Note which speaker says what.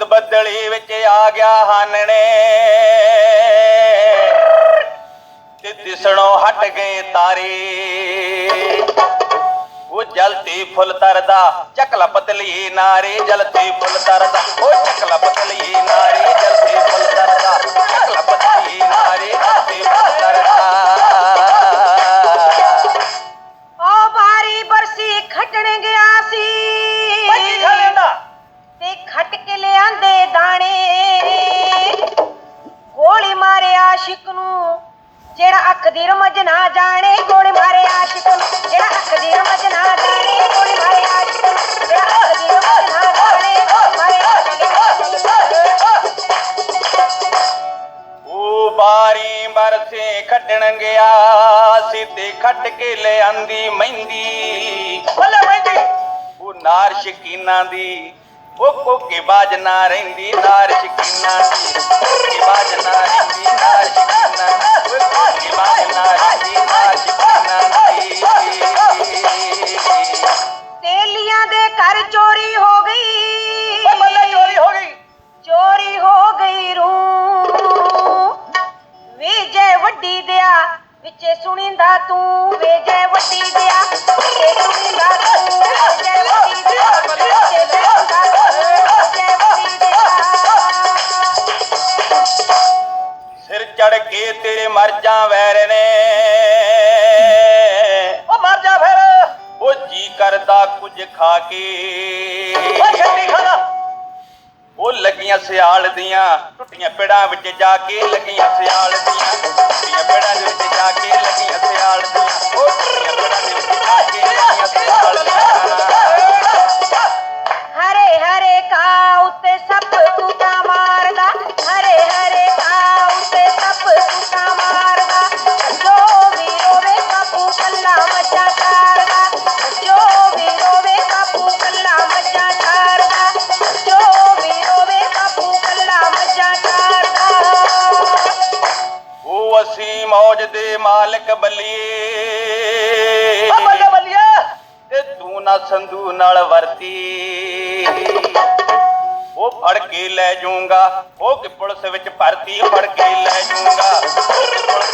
Speaker 1: ਗਲੀ ਵਿੱਚ ਆ ਗਿਆ ਹਾਨਣੇ। ਤੇ ਦਿਸਣੋਂ ਹਟ ਗਏ ਤਾਰੇ। ਉਹ ਜਲਤੀ ਫੁੱਲ ਤਰਦਾ ਚੱਕਲਾ ਪਤਲੀ ਨਾਰੀ ਜਲਤੀ ਫੁੱਲ ਤਰਦਾ, ਉਹ ਚੱਕਲਾ ਪਤਲੀ ਨਾਰੇ।
Speaker 2: ਬਰਸੇ ਖੱਟਣ ਗਿਆ ਸੀ ਤੇ ਖੱਟ ਕੇ ਲਿਆਂਦੀ
Speaker 1: ਮਹਿੰਦੀ। ਬੱਲੇ ਮਹਿੰਦੀ। ਉਹ ਨਾਰ ਸ਼ਕੀਨਾ ਦੀ ਉਹ ਕੋਕੇ ਬਾਜ ਨਾ ਰਹਿੰਦੀ ਨਾਰ ਸ਼ਕੀਨਾ ਦੀ ਕੋਕੇ ਬਾਜ ਨਾ ਰਹਿੰਦੀ ਨਾਰ
Speaker 2: ਵੱਡੀ ਦਿਆ ਵਿੱਚੇ ਸੁਣੀਂਦਾ ਤੂੰ ਵੇਜੇ ਵੱਡੀ ਦਿਆ ਵਿੱਚੇ ਸੁਣੀਂਦਾ ਤੂੰ ਵੇਜੇ ਵੱਡੀ ਦਿਆ ਵਿੱਚੇ ਸੁਣੀਂਦਾ ਤੂੰ ਵੇਜੇ ਵੱਡੀ ਦਿਆ।
Speaker 1: ਸਿਰ ਚੜ ਕੇ ਤੇਰੇ ਮਰ ਜਾ ਵੈਰ ਨੇ।
Speaker 3: ਉਹ ਮਰ ਜਾ ਫਿਰ।
Speaker 1: ਉਹ ਜੀ ਕਰਦਾ ਕੁਝ ਖਾ ਕੇ। ਉਹ ਲੱਗੀਆਂ ਸਿਆਲ ਦੀਆਂ, ਟੁੱਟੀਆਂ ਪੇੜਾਂ ਵਿੱਚ ਜਾ ਕੇ ਲੱਗੀਆਂ ਸਿਆਲ ਦੀਆਂ, ਟੁੱਟੀਆਂ ਪੇੜਾਂ ਵਿੱਚ ਜਾ ਕੇ ਲੱਗੀਆਂ ਸਿਆਲ ਦੀਆਂ, ਉਹ ਟੁੱਟੀਆਂ ਪੇੜਾਂ ਵਿੱਚ ਜਾ ਕੇ ਲੱਗੀਆਂ ਸਿਆਲ ਦੀਆਂ।
Speaker 2: ਹਰੇ ਹਰੇ ਕਾ ਉੱਤੇ ਸੱਪ ਤੂਤਾ ਮਾਰਦਾ, ਹਰੇ ਹਰੇ ਕਾ ਉੱਤੇ ਸੱਪ ਤੂਤਾ ਮਾਰਦਾ ਜੋ ਵੀ ਰੋਵੇ ਕਾਪੂ ਕੱਲਾ ਮੱਝਾਂ
Speaker 1: ਅਸੀਂ ਮੌਜ ਦੇ ਮਾਲਕ ਬੱਲੀਏ।
Speaker 3: ਉਹ ਬੱਲੇ ਬੱਲੀਏ।
Speaker 1: ਤੇ ਤੂੰ ਨਾ ਸੰਧੂ ਨਾਲ ਵਰਤੀ। ਉਹ ਫੜ ਕੇ ਲੈ ਜਾਊਂਗਾ ਉਹ ਕਿ ਪੁਲਿਸ ਵਿੱਚ ਭਰਤੀ ਫੜ ਕੇ ਲੈ ਜਾਊਂਗਾ ਉਹ ਕਿ ਪੁਲਿਸ ਵਿੱਚ ਭਰਤੀ ਫੜ ਕੇ ਲੈ ਜਾਊਂਗਾ।